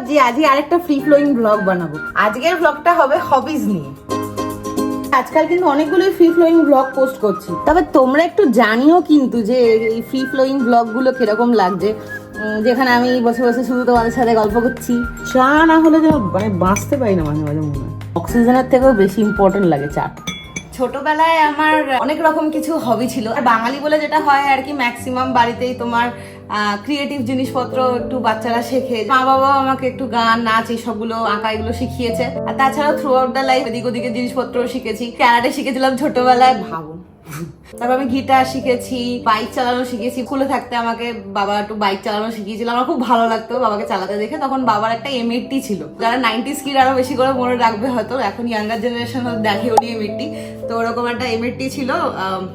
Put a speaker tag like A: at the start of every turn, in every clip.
A: ভাবছি আজকে আরেকটা ফ্রি ফ্লোয়িং ব্লগ বানাবো। আজকের ব্লগটা হবে হবিজ নিয়ে। আজকাল কিন্তু অনেকগুলোই ফ্রি ফ্লোয়িং ব্লগ পোস্ট করছি। তবে তোমরা একটু জানিও কিন্তু যে এই ফ্রি ফ্লোয়িং ব্লগগুলো কীরকম লাগছে। যেখানে আমি বসে বসে শুধু তোমাদের সাথে গল্প করছি। চা না হলে যেন মানে বাঁচতে পারি না মাঝে মাঝে মনে অক্সিজেনের থেকেও বেশি ইম্পর্টেন্ট লাগে চা। ছোটবেলায় আমার অনেক রকম কিছু হবি ছিল। আর বাঙালি বলে যেটা হয় আর কি ম্যাক্সিমাম বাড়িতেই তোমার ক্রিয়েটিভ জিনিসপত্র একটু বাচ্চারা শেখে। মা বাবাও আমাকে একটু গান, নাচ এইসবগুলো, আঁকা এগুলো শিখিয়েছে। আর তাছাড়া থ্রু আউট দ্য লাইফ এদিক ওদিকে জিনিসপত্র শিখেছি। ক্যারাটে শিখেছিলাম ছোটবেলায় ভাবো তারপর আমি গিটার শিখেছি বাইক চালানো শিখেছি। স্কুলে থাকতে আমাকে বাবা একটু বাইক চালানো শিখিয়েছিল। আমার খুব ভালো লাগতো বাবাকে চালাতে দেখে। তখন বাবার একটা এমএটি ছিল। যারা নাইনটি স্কিড আরও বেশি করে মনে রাখবে হয়তো, এখন ইয়াঙ্গার জেনারেশন দেখে উনি এমএটি তো ওরকম একটা এমএটি ছিল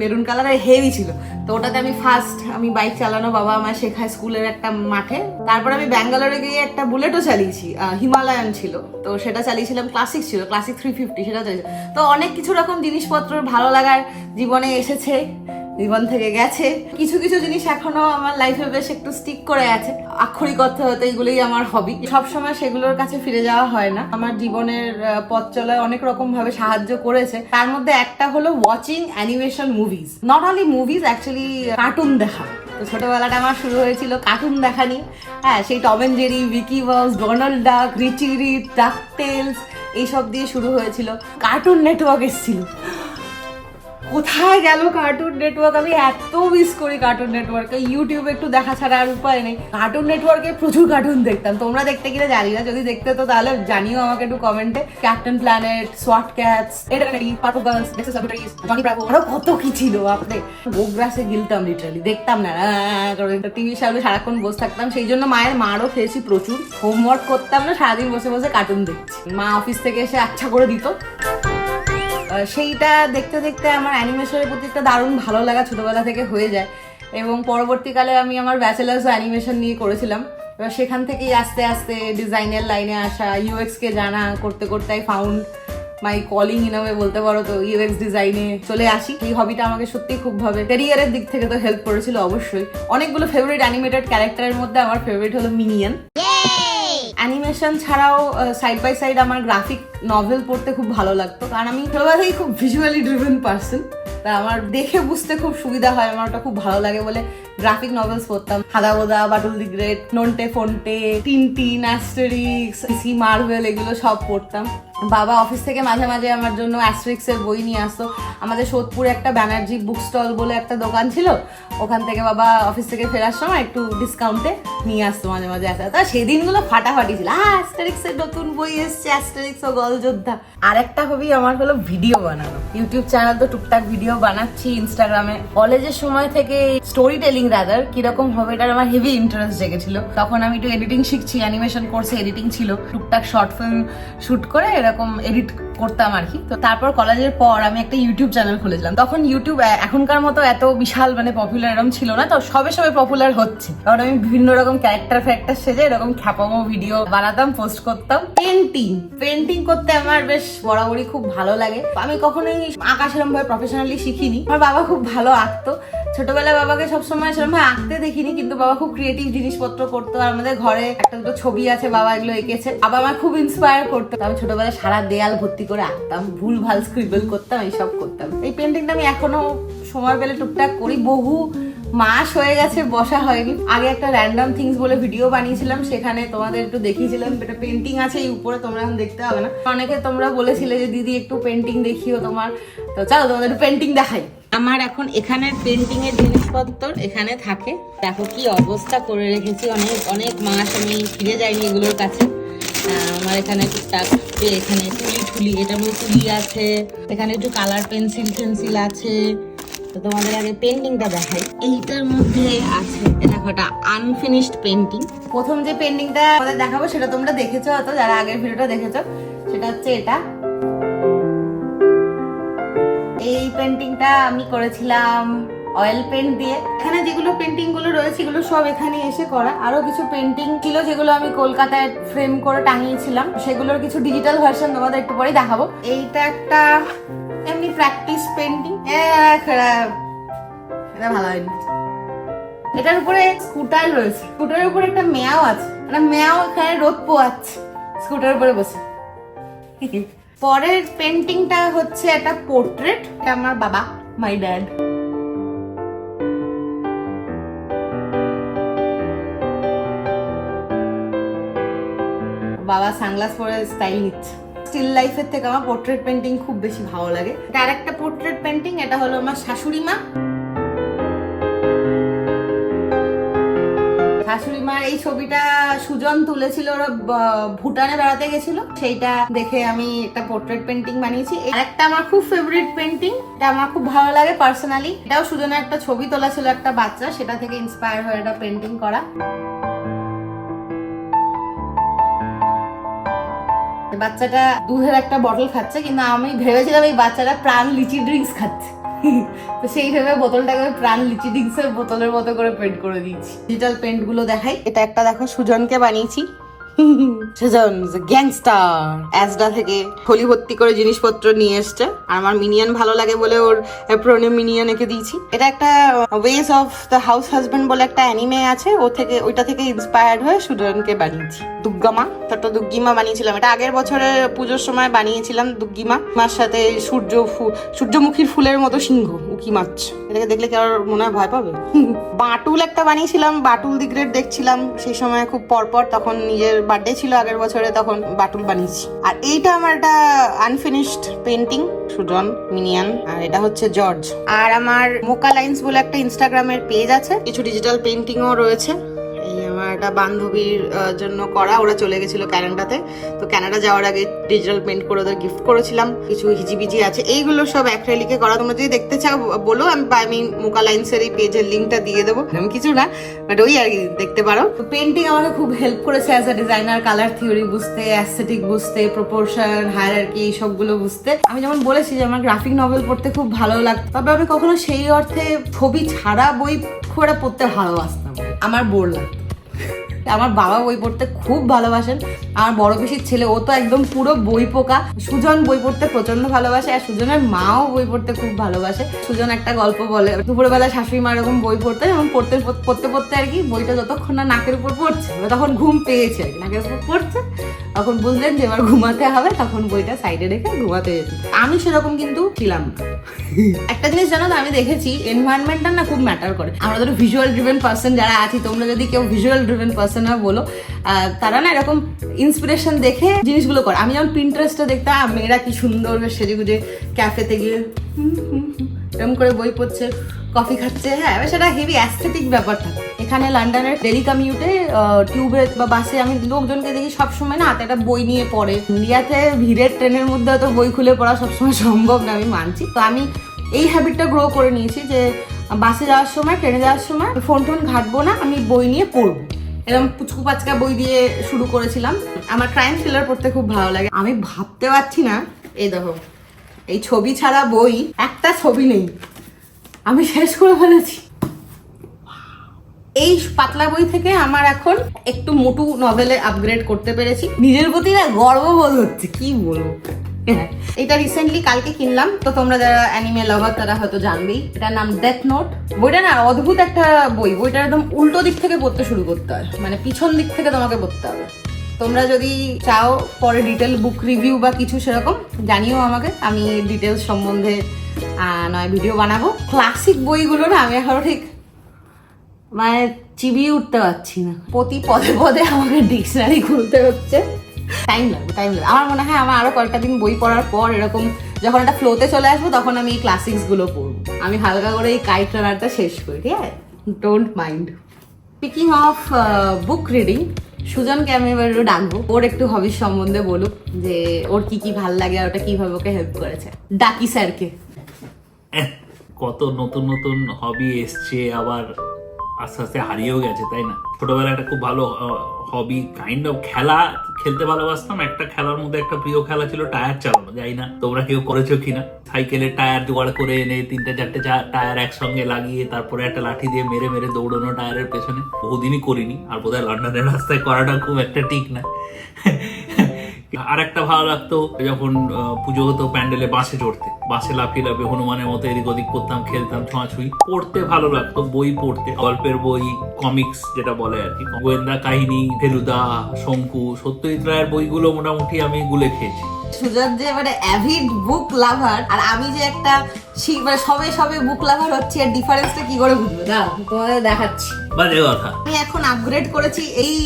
A: মেরুন কালারের হেভি ছিল। তো ওটাতে আমি ফার্স্ট আমি বাইক চালানো বাবা আমার শেখায় স্কুলের একটা মাঠে। তারপর আমি ব্যাঙ্গালোরে গিয়ে একটা বুলেটও চালিয়েছি হিমালয়ান ছিল। তো সেটা চালিয়েছিলাম ক্লাসিক ছিল ক্লাসিক থ্রি ফিফটি সেটা চালিয়েছি। তো অনেক কিছু রকম জিনিসপত্র ভালো লাগার জীবনে এসেছে। জীবন থেকে গেছে। কিছু কিছু জিনিস এখনও আমার লাইফে বেশ একটু স্টিক করে আছে। আক্ষরিক অর্থে হতে এগুলোই আমার হবি সবসময় সেগুলোর কাছে ফিরে যাওয়া হয় না। আমার জীবনের পথ চলায় অনেক রকম ভাবে সাহায্য করেছে। তার মধ্যে একটা হলো watching animation movies not only movies actually cartoon দেখা। তো ছোটবেলাটা আমার শুরু হয়েছিল কার্টুন দেখা নিয়ে। হ্যাঁ সেই টম এন্ড জেরি উইকি বাউস ডোনাল্ড ডাক রিচি রিচ ডাক টেলস এইসব দিয়ে শুরু হয়েছিল। কার্টুন নেটওয়ার্ক এসেছিল। কোথায় গেল কার্টুন নেটওয়ার্ক আমি এত মিস করি কার্টুন নেটওয়ার্কে ইউটিউবে একটু দেখা ছাড়া আর উপায় নেই। কার্টুন নেটওয়ার্কে প্রচুর কার্টুন দেখতাম। তোমরা দেখতে কিনা জানি না, যদি দেখতে তো তাহলে জানিও আমাকে একটু কমেন্টে ক্যাপ্টেন প্ল্যানেট সোয়াট ক্যাটস এটা আরও কত কি ছিল আপনি গোগ্রাসে গিলতাম লিটারালি দেখতাম না টিভি সামনে সারাক্ষণ বসে থাকতাম। সেই জন্য মায়ের মারও খেয়েছি প্রচুর। হোমওয়ার্ক করতাম না, সারাদিন বসে বসে কার্টুন দেখছি। মা অফিস থেকে এসে আচ্ছা করে দিত। সেইটা দেখতে দেখতে আমার অ্যানিমেশনের প্রতি একটা দারুণ ভালো লাগা ছোটোবেলা থেকে হয়ে যায়। এবং পরবর্তীকালে আমি আমার ব্যাচেলার্স অ্যানিমেশন নিয়ে করেছিলাম। এবার সেখান থেকেই আস্তে আস্তে ডিজাইনের লাইনে আসা ইউএক্সকে জানা করতে করতে আই ফাউন্ড মাই কলিং ইনামে বলতে পারো তো ইউএক্স ডিজাইনে চলে আসি। এই হবিটা আমাকে সত্যি খুব ভাবে ক্যারিয়ারের দিক থেকে তো হেল্প করেছিল অবশ্যই। অনেকগুলো ফেভারিট অ্যানিমেটেড ক্যারেক্টারের মধ্যে আমার ফেভারিট হলো মিনিয়ন অ্যানিমেশন ছাড়াও সাইড বাই সাইড আমার গ্রাফিক নভেল পড়তে খুব ভালো লাগতো। কারণ আমি ছোটবেলাতেই খুব ভিজুয়ালি ড্রিভেন পার্সন তা আমার দেখে বুঝতে খুব সুবিধা হয়, আমার ওটা খুব ভালো লাগে বলে গ্রাফিক নভেলস পড়তাম। Hada Boda Batul the great, Nonte Phonte Tintin Asterix, C Marvel এগুলো সব পড়তাম। বাবা অফিস থেকে মাঝে মাঝে আমার জন্য অ্যাস্ট্রিক্সের বই নিয়ে আসতো। আমাদের সোদপুরে একটা ব্যানার্জি বুক স্টল বলে একটা দোকান ছিল। ওখান থেকে বাবা অফিস থেকে ফেরার সময় একটু ডিসকাউন্টে নিয়ে আসতো মাঝে মাঝে। আসতে তা সেদিনগুলো ফাটাফাটি ছিল। হ্যাঁ অ্যাস্টারিক্সের নতুন বই এসছে, অ্যাস্টারিক্স, ও গলযোদ্ধা আর একটা হবি আমার হলো ভিডিও বানানো। ইউটিউব চ্যানেল তো টুকটাক ভিডিও বানাচ্ছি ইনস্টাগ্রামে কলেজের সময় থেকে স্টোরি টেলিং রাদার কীরকম হবে এটার আমার হেভি ইন্টারেস্ট জেগেছিল। তখন আমি একটু এডিটিং শিখছি অ্যানিমেশন কোর্সে এডিটিং ছিল। টুকটাক শর্ট ফিল্ম শুট করে এরকম এডিট করতাম আর কি। তো তারপর কলেজের পর আমি একটা ইউটিউব চ্যানেল খুলেছিলাম। তখন ইউটিউব এখনকার মতো এত বিশাল মানে পপুলার এরকম ছিল না, তো সবে সবে পপুলার হচ্ছে। কারণ আমি বিভিন্ন রকম ক্যারেক্টার ফ্যাক্টার সেজে এরকম খ্যাপামো ভিডিও বানাতাম পোস্ট করতাম। পেন্টিং পেন্টিং করতে আমার বেশ বরাবরই খুব ভালো লাগে। আমি কখনোই আঁকা সেরকম ভাবে প্রফেশনালি শিখিনি। আমার বাবা খুব ভালো আঁকতো। ছোটবেলায় বাবাকে সবসময় সেরকম আঁকতে দেখিনি, কিন্তু বাবা খুব ক্রিয়েটিভ জিনিসপত্র করতো। আর আমাদের ঘরে একটা দুটো ছবি আছে, বাবা এগুলো এঁকেছে। বাবা আমার খুব ইন্সপায়ার করতো। আমি ছোটবেলায় সারা দেয়াল ভর্তি করে আঁকতাম ভুল ভালো স্ক্রিবল করতাম, এইসব করতাম। এই পেন্টিংটা আমি এখনও সময় পেলে টুকটাক করি। বহু মাস হয়ে গেছে, বসা হয়নি। আগে একটা র্যান্ডম থিংস বলে ভিডিও বানিয়েছিলাম, সেখানে তোমাদের একটু দেখিয়েছিলাম। এটা পেন্টিং আছে, এই উপরে তোমরা এখন দেখতে হবে না। অনেকে তোমরা বলেছিলে যে, দিদি, একটু পেন্টিং দেখিও তোমার। তো চলো তোমাদের একটু পেন্টিং দেখাই। আমার এখন এখানের পেন্টিং এর জিনিসপত্র এখানে থাকে। দেখো কি অবস্থা করে রেখেছি। অনেক অনেক মাস আমি ফিরে যাইনি এগুলোর কাছে। আমার এখানে টুকটাক এখানে তুলি ঠুলি এটার মধ্যে তুলি আছে। এখানে একটু কালার পেন্সিল টেন্সিল আছে। তো তোমাদের আগে পেন্টিংটা দেখাই। এইটার মধ্যে আছে দেখো এটা আনফিনিশড পেন্টিং প্রথম যে পেন্টিংটা আমাদের দেখাবো, সেটা তোমরা দেখেছ হয়তো, যারা আগের ভিডিওটা দেখেছ, সেটা হচ্ছে এটা। এই পেন্টিংটা আমি করেছিলাম অয়েল পেন্ট দিয়ে। এখানে যেগুলো পেন্টিংগুলো রয়েছে, এগুলো সব এখানে এসে করা। আরও কিছু পেন্টিং ছিল যেগুলো আমি কলকাতায় ফ্রেম করে টাঙিয়েছিলাম। সেগুলোর কিছু ডিজিটাল ভার্সন তোমাদের একটু পরেই দেখাবো। এইটা একটা এমনি প্র্যাকটিস পেন্টিং এটা ভালো হয়নি। এটার উপরে স্কুটার রয়েছে। স্কুটারের উপরে একটা মেয়াও আছে। মানে মেয়াও এখানে রোদ পোয়াচ্ছে। স্কুটার উপরে বসে। পরের পেন্টিংটা হচ্ছে একটা পোর্ট্রেট এটা আমার বাবা মাই ড্যাড বাবা সানগ্লাস পরে স্টাইল নিচ্ছে স্টিল লাইফের থেকে আমার পোর্ট্রেট পেন্টিং খুব বেশি ভালো লাগে। তার একটা পোর্ট্রেট পেন্টিং এটা হলো আমার শাশুড়ি মা। শাশুড়ি এই ছবিটা সুজন তুলেছিল, ওরা ভুটানে বেড়াতে গেছিল। সেইটা দেখে আমি একটা পোর্ট্রেট পেন্টিং বানিয়েছি। একটা আমার খুব ফেভারিট পেন্টিং এটা আমার খুব ভালো লাগে পার্সোনালি এটাও সুজনের একটা ছবি তোলা ছিল একটা বাচ্চা, সেটা থেকে ইন্সপায়ার হয়ে একটা পেন্টিং করা। বাচ্চাটা দুধের একটা বটল খাচ্ছে, কিন্তু আমি ভেবেছিলাম এই বাচ্চাটা প্রাণ লিচি ড্রিঙ্কস খাচ্ছে। তো সেই ভেবে বোতলটাকে প্রাণ লিচি ড্রিঙ্কসের বোতলের মতো করে পেন্ট করে দিয়েছি। ডিজিটাল পেন্টগুলো দেখাই। এটা একটা দেখো, সুজনকে বানিয়েছি। সুজন গ্যাংস্টার অ্যাজডা থেকে থলি ভর্তি করে জিনিসপত্র নিয়ে এসছে। আর আমার মিনিয়ন ভালো লাগে বলে ওর প্রোনে মিনিয়ন এঁকে দিয়েছি। এটা একটা ways of the house husband বলে একটা অ্যানিমে আছে। ও থেকে, ওইটা থেকে ইন্সপায়ার্ড হয়ে সুজনকে বানিয়েছি। দুর্গামা ছোট্ট দুগ্গিমা বানিয়েছিলাম। এটা আগের বছরে পুজোর সময় বানিয়েছিলাম দুগ্গিমা। মার সাথে সূর্য সূর্যমুখীর ফুলের মতো সিংহ, উকি মাছ। এটাকে দেখলে কি আর মনে হয় ভয় পাবে? বাটুল একটা বানিয়েছিলাম, বাটুল দি গ্রেট দেখছিলাম। সেই সময় খুব পরপর তখন নিজের বার্থডে ছিল আগের বছরে, তখন বাটুল বানিয়েছি। আর এইটা আমার একটা আনফিনিশড পেন্টিং সুজন, মিনিয়ান, আর এটা হচ্ছে জর্জ। আর আমার মোকা লাইন্স বলে একটা ইনস্টাগ্রামের পেজ আছে। কিছু ডিজিটাল পেন্টিংও রয়েছে। আমার একটা বান্ধবীর জন্য করা। ওরা চলে গেছিল ক্যানাডাতে। তো ক্যানাডা যাওয়ার আগে ডিজিটাল পেন্ট করে ওদের গিফট করেছিলাম। কিছু হিজিবিজি আছে। এইগুলো সব অ্যাক্রেলিকে করা। তোমরা যদি দেখতে চাও বলো। আমি আমি মুকা লাইন্সের এই পেজের লিঙ্কটা দিয়ে দেবো। আমি কিছু না বাট ওই আর কি, দেখতে পারো। তো পেন্টিং আমাকে খুব হেল্প করেছে as a designer colour theory বুঝতে অ্যাস্থেটিক বুঝতে প্রপোর্শন হায়ারার্কি এই সবগুলো বুঝতে। আমি যেমন বলেছি যে, আমার গ্রাফিক নভেল পড়তে খুব ভালো লাগতো। তবে আমি কখনো সেই অর্থে ছবি ছাড়া বই খুব একটা পড়তে ভালোবাসতাম আমার বোর লাগতো। আমার বাবা বই পড়তে খুব ভালোবাসেন। আর বড় পিসির ছেলে, ও তো একদম পুরো বই পোকা। সুজন বই পড়তে প্রচণ্ড ভালোবাসে, আর সুজনের মাও বই পড়তে খুব ভালোবাসে। সুজন একটা গল্প বলে, দুপুরবেলা শাশুড়ি মা এরকম বই পড়তে এবং পড়তে পড়তে পড়তে আর কি বইটা যতক্ষণ না নাকের উপর পড়ছে তখন ঘুম পেয়েছে নাকের উপর পড়ছে। তখন বুঝলেন যে এবার ঘুমাতে হবে, তখন বইটা সাইডে রেখে ঘুমাতে যেত আমি সেরকম কিন্তু ছিলাম না। একটা জিনিস জানো তো, আমি দেখেছি এনভায়রনমেন্টটা না খুব ম্যাটার করে। আমরা ধরো ভিজুয়াল ড্রিভেন পার্সন যারা আছি, তোমরা যদি কেউ ভিজুয়াল ড্রিভেন পার্সন না বলো তারা না এরকম ইন্সপিরেশন দেখে জিনিসগুলো করে। আমি যেমন প্রিন্টারেস্টে দেখতাম মেয়েরা কি সুন্দর সেজে গুজে ক্যাফেতে গিয়ে এরকম করে বই পড়ছে কফি খাচ্ছে। হ্যাঁ সেটা হেভি অ্যাস্থেটিক ব্যাপারটা। এখানে লন্ডনের ডেলি কমিউটে টিউবে বা বাসে আমি লোকজনকে দেখি সবসময় না হাতে একটা বই নিয়ে পড়ে। ইন্ডিয়াতে ভিড়ের ট্রেনের মধ্যে তো বই খুলে পড়া সবসময় সম্ভব না, আমি মানছি। তো আমি এই হ্যাবিটটা গ্রো করে নিয়েছি যে বাসে যাওয়ার সময়, ট্রেনে যাওয়ার সময় ফোন টোন ঘাটবো না, আমি বই নিয়ে পড়ব। এরকম পুচকু পাচকা বই দিয়ে শুরু করেছিলাম। আমার ক্রাইম থ্রিলার পড়তে খুব ভালো লাগে। আমি ভাবতে পারছি না, এই দেখো, এই ছবি ছাড়া বই, একটা ছবি নেই। আমি শেষ করে ফেলেছি। এই পাতলা বই থেকে আমার এখন একটু মোটু নভেলে আপগ্রেড করতে পেরেছি। নিজের প্রতি না গর্ববোধ হচ্ছে, কি বলব? এটা রিসেন্টলি কালকে কিনলাম, তো তোমরা যারা অ্যানিমে লাভার তারা হয়তো জানবেই। এটার নাম ডেথ নোট বইটা না অদ্ভুত একটা বই। বইটা একদম উল্টো দিক থেকে পড়তে শুরু করতে হয়। মানে পিছন দিক থেকে তোমাকে পড়তে হবে। তোমরা যদি চাও পরে ডিটেল বুক রিভিউ বা কিছু সেরকম, জানিও আমাকে। আমি ডিটেলস সম্বন্ধে নয় ভিডিও বানাবো। ক্লাসিক বইগুলো না আমি এখনও ঠিক মানে চিবিয়ে উঠতে পারছি না। প্রতি পদে পদে আমাকে ডিকশনারি খুলতে হচ্ছে। টাইম লাগবে টাইম লাগবে। আমার মনে হয় আমার আরও কয়েকটা দিন বই পড়ার পর এরকম যখন একটা ফ্লোতে চলে আসব, তখন আমি এই ক্লাসিক্সগুলো পড়ব। আমি হালকা করে এই কাইট রানারটা শেষ করি, ঠিক আছে? Don't mind speaking of book reading সুজনকে আমি এবার একটু ডাকবো। ওর একটু হবির সম্বন্ধে বলুক, যে ওর কি কি ভালো লাগে আর ওটা কীভাবে ওকে হেল্প করেছে। ডাকি স্যারকে।
B: কত নতুন নতুন হবি এসছে আবার। আস্তে আস্তে হারিয়েও গেছে, তাই না? ছোটবেলায় একটা খুব ভালো হবি কাইন্ড অফ খেলা খেলতে ভালোবাসতাম। একটা খেলার মধ্যে একটা প্রিয় খেলা ছিল টায়ার চালানো যাই না তোমরা কেউ করেছ কিনা। সাইকেলের টায়ার জোগাড় করে এনে তিনটে, চারটে টায়ার একসঙ্গে লাগিয়ে তারপরে একটা লাঠি দিয়ে মেরে মেরে দৌড়ানো টায়ারের পেছনে। বহুদিনই করিনি, আর বোধহয় লন্ডনের রাস্তায় করাটা খুব একটা ঠিক না। আর একটা ভালো লাগতো যখন পুজো হতো প্যান্ডেলে বাসে চড়তে। বাসে লাফিয়ে লাফিয়ে হনুমানের মতো এদিক ওদিক করতাম খেলতাম ছোঁয়াছুঁই। পড়তে ভালো লাগতো বই পড়তে। গল্পের বই কমিক্স যেটা বলে আর কি গোয়েন্দা কাহিনী ফেলুদা শঙ্কু সত্যজিৎ রায়ের বইগুলো মোটামুটি আমি গুলে খেয়েছি।
A: সুজাত যে মানে অ্যাভিড বুক লাভার আর আমি যে একটা মানে সবে সবে বুক লাভার হচ্ছে আর ডিফারেন্সটা কি করে বুঝবে দাও তোমাদের দেখাচ্ছি।
B: বাজে কথা।
A: আমি এখন আপগ্রেড করেছি এই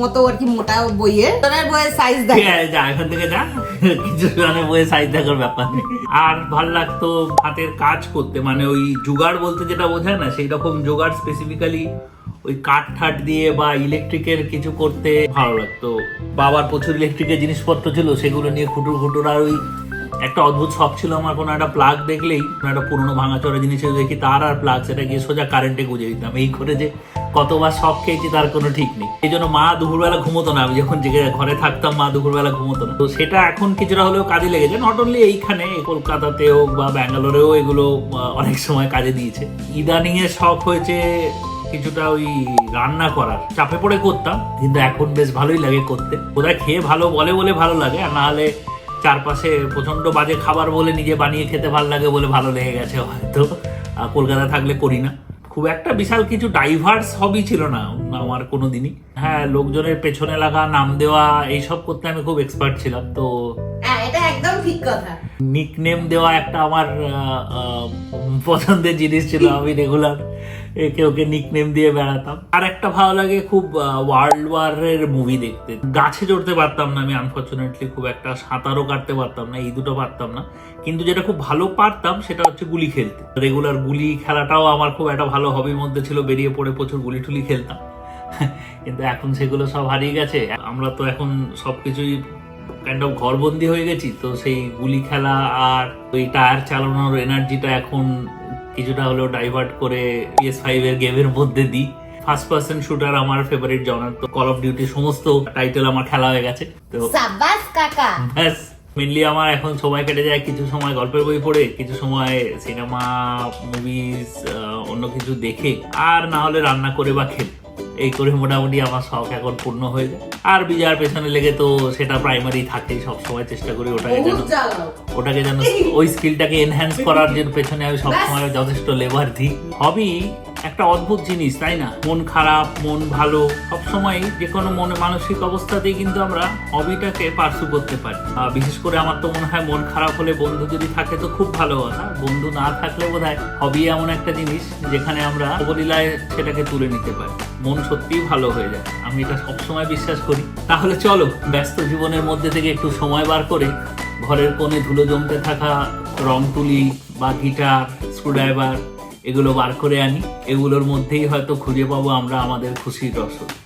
A: মতো আর কি মোটা বইয়ের তোনার বইয়ের সাইজ দেখা।
B: যা, এখান থেকে যা। কিছু জনে বইয়ে সাইজ দেখার ব্যাপার আর ভালো লাগতো হাতের কাজ করতে মানে ওই জুগাড় বলতে যেটা বোঝায় না সেই রকম জোগাড় স্পেসিফিক্যালি ওই কাঠ ঠাট দিয়ে বা ইলেকট্রিকের কিছু করতে ভালো লাগতো। বাবার প্রচুর ইলেকট্রিকের জিনিসপত্র ছিল, সেগুলো নিয়ে খুটুর খুটুর আর ওই একটা অদ্ভুত শখ ছিল আমার, কোনো একটা প্লাগ দেখলেই, কোনো একটা পুরোনো ভাঙাচোরা জিনিস দেখি, তার আর প্লাগ সেটা গিয়ে সোজা কারেন্টে গুঁজে দিতাম। এই করে যে কতবার শখ খেয়েছি তার কোনো ঠিক নেই। এই জন্য মা দুপুরবেলা ঘুমোতো না। আমি যখন ঘরে থাকতাম, মা দুপুরবেলা ঘুমোতো না। তো সেটা এখন কিছুটা হলেও কাজে লেগেছে। নট অনলি এইখানে কলকাতাতে হোক বা ব্যাঙ্গালোরেও এগুলো অনেক সময় কাজে দিয়েছে। ইদানিং এর শখ হয়েছে কিছুটা ওই রান্না করার। চাপে পড়ে করতাম, কিন্তু এখন বেশ ভালোই লাগে করতে। বোধহয় খেয়ে ভালো বলে বলে ভালো লাগে, আর না হলে চারপাশে প্রচণ্ড বাজে খাবার বলে নিজে বানিয়ে খেতে ভালো লাগে বলে ভালো লেগে গেছে হয়তো। কলকাতা থাকলে করি না। খুব একটা বিশাল কিছু ডাইভার্স হবি ছিল না আমার কোনো দিনই হ্যাঁ লোকজনের পেছনে লাগা, নাম দেওয়া, এইসব করতে আমি খুব এক্সপার্ট ছিলাম, তো
A: ঠিক কথা।
B: নিকনেম দেওয়া একটা আমার পছন্দের জিনিস ছিল আমি রেগুলার একে ওকে নিকনেম দিয়ে বেড়াতাম। আর একটা ভালো লাগে খুব ওয়ার্ল্ড ওয়ারের মুভি দেখতে। গাছে চড়তে পারতাম না আমি আনফর্চুনেটলি খুব একটা। সাঁতারও কাটতে পারতাম না, এই দুটো পারতাম না। কিন্তু যেটা খুব ভালো পারতাম সেটা হচ্ছে গুলি খেলতে। রেগুলার গুলি খেলাটাও আমার খুব একটা ভালো হবির মধ্যে ছিল, বেরিয়ে পড়ে প্রচুর গুলি টুলি খেলতাম। কিন্তু এখন সেগুলো সব হারিয়ে গেছে। আমরা তো এখন সবকিছুই কাইন্ড অফ ঘরবন্দি হয়ে গেছি তো সেই গুলি খেলা আর ওই টায়ার চালানোর এনার্জিটা এখন কিছুটা হলেও ডাইভার্ট করে পিএস ফাইভ এর গেমের মধ্যে দিই। ফার্স্ট পার্সন শুটার আমার ফেভারিট জনার তো কল অফ ডিউটি সমস্ত টাইটেল আমার খেলা হয়ে গেছে তো
A: সাবাস কাকা।
B: ব্যাস মেনলি আমার এখন সময় কেটে যায় কিছু সময় গল্পের বই পড়ে কিছু সময় সিনেমা মুভিজ অন্য কিছু দেখে আর না হলে রান্না করে বা খেলে। এই করে মোটামুটি আমার শখ এখন পূর্ণ হয়ে যায়। আর বিজার পেছনে লেগে তো সেটা প্রাইমারি থাকেই সবসময় চেষ্টা করি ওটাকে যেন ওটাকে যেন ওই স্কিলটাকে এনহ্যান্স করার জন্য পেছনে আমি সবসময় যথেষ্ট লেবার দিই। হবি? একটা অদ্ভুত জিনিস, তাই না? মন খারাপ, মন ভালো সবসময় যে কোনো মনে মানসিক অবস্থাতেই কিন্তু আমরা হবিটাকে পার্সু করতে পারি। বিশেষ করে আমার তো মনে হয় মন খারাপ হলে বন্ধু যদি থাকে তো খুব ভালো কথা। বন্ধু না থাকলে বোধ হয় হবি এমন একটা জিনিস যেখানে আমরা অবলীলায় সেটাকে তুলে নিতে পারি। মন সত্যিই ভালো হয়ে যায়। আমি এটা সবসময় বিশ্বাস করি। তাহলে চলো, ব্যস্ত জীবনের মধ্যে থেকে একটু সময় বার করে ঘরের কোণে ধুলো জমতে থাকা রং তুলি বা গিটার, স্ক্রুড্রাইভার এগুলো বার করে আনি। এগুলোর মধ্যেই হয়তো খুঁজে পাবো আমরা আমাদের খুশির রসদ।